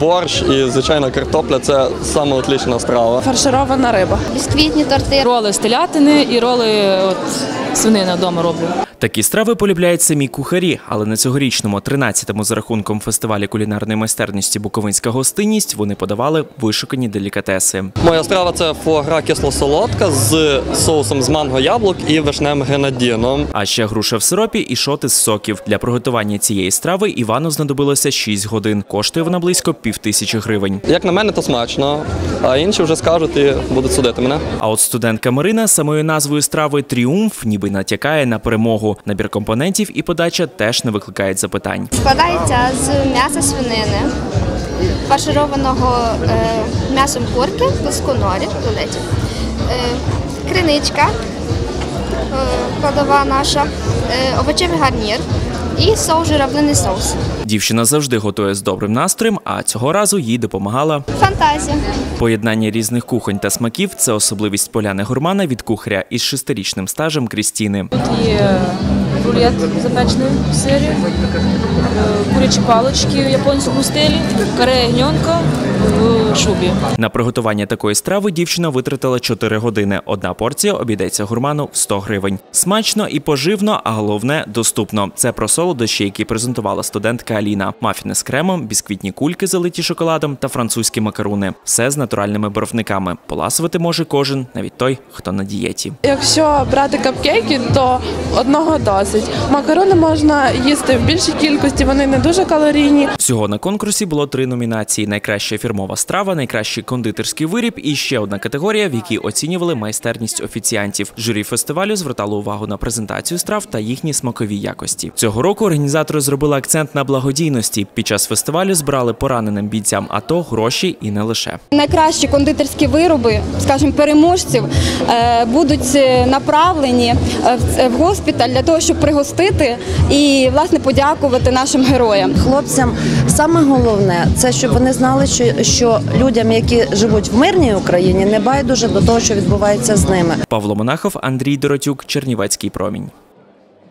Борщ і, звичайно, картопля це саме отлічна страва. Фарширована риба. бісквітні торти. Роли з телятини і роли от, свинина вдома роблю. Такі страви полюбляють самі кухарі, але на цьогорічному 13-му за рахунком фестивалі кулінарної майстерності Буковинська гостинність вони подавали вишукані делікатеси. Моя страва це фуагра кисло-солодка з соусом з манго яблук і вишневим гренадіном. А ще груша в сиропі і шоти з соків. Для приготування цієї страви Івану знадобилося 6 годин. Коштує вона близько півтисячі гривень. Як на мене, то смачно, а інші вже скажуть і будуть судити мене. А от студентка Марина самою назвою страви Тріумф ніби натякає на перемогу. Набір компонентів і подача теж не викликають запитань. Складається з м'яса свинини, фаршированого е, м'ясом курки, плосконорі, рулеті, е, криничка, е, кладова наша, овочевий гарнір і соус журавлиний соус. Дівчина завжди готує з добрим настроєм, а цього разу їй допомагала Фантазія. Поєднання різних кухонь та смаків це особливість поляни гурмана від кухаря із шестирічним стажем Крістіни. Тут є рулет запечений в сирі, е, курячі палички в японському стилі, каре ягненка в шубі. На приготування такої страви дівчина витратила 4 години. Одна порція обійдеться гурману в 100 гривень. Смачно і поживно, а головне доступно. Це про солодощі, які презентувала студентка Аліна. Мафіни з кремом, бісквітні кульки, залиті шоколадом та французькі макаруни. Все з натуральними барвниками. Поласувати може кожен, навіть той, хто на дієті. Якщо брати капкейки, то одного досить. Макарони можна їсти в більшій кількості, вони не дуже калорійні. Всього на конкурсі було три номінації: найкраща фірмова страва, найкращий кондитерський виріб і ще одна категорія, в якій оцінювали майстерність офіціантів. Журі фестивалю звертало увагу на презентацію страв та їхні смакові якості. Цього року організатори зробили акцент на благодійності. Під час фестивалю збирали пораненим бійцям АТО гроші і не лише. Найкращі кондитерські вироби, скажімо, переможців е, будуть е, направлені е, в- в госпіталь для того, щоб пригостити і власне подякувати нашим героям. хлопцям саме головне це щоб вони знали, що, що людям, які живуть в мирній Україні, не байдуже до того, що відбувається з ними. Павло Монахов, Андрій Доротюк, Чернівецький промінь.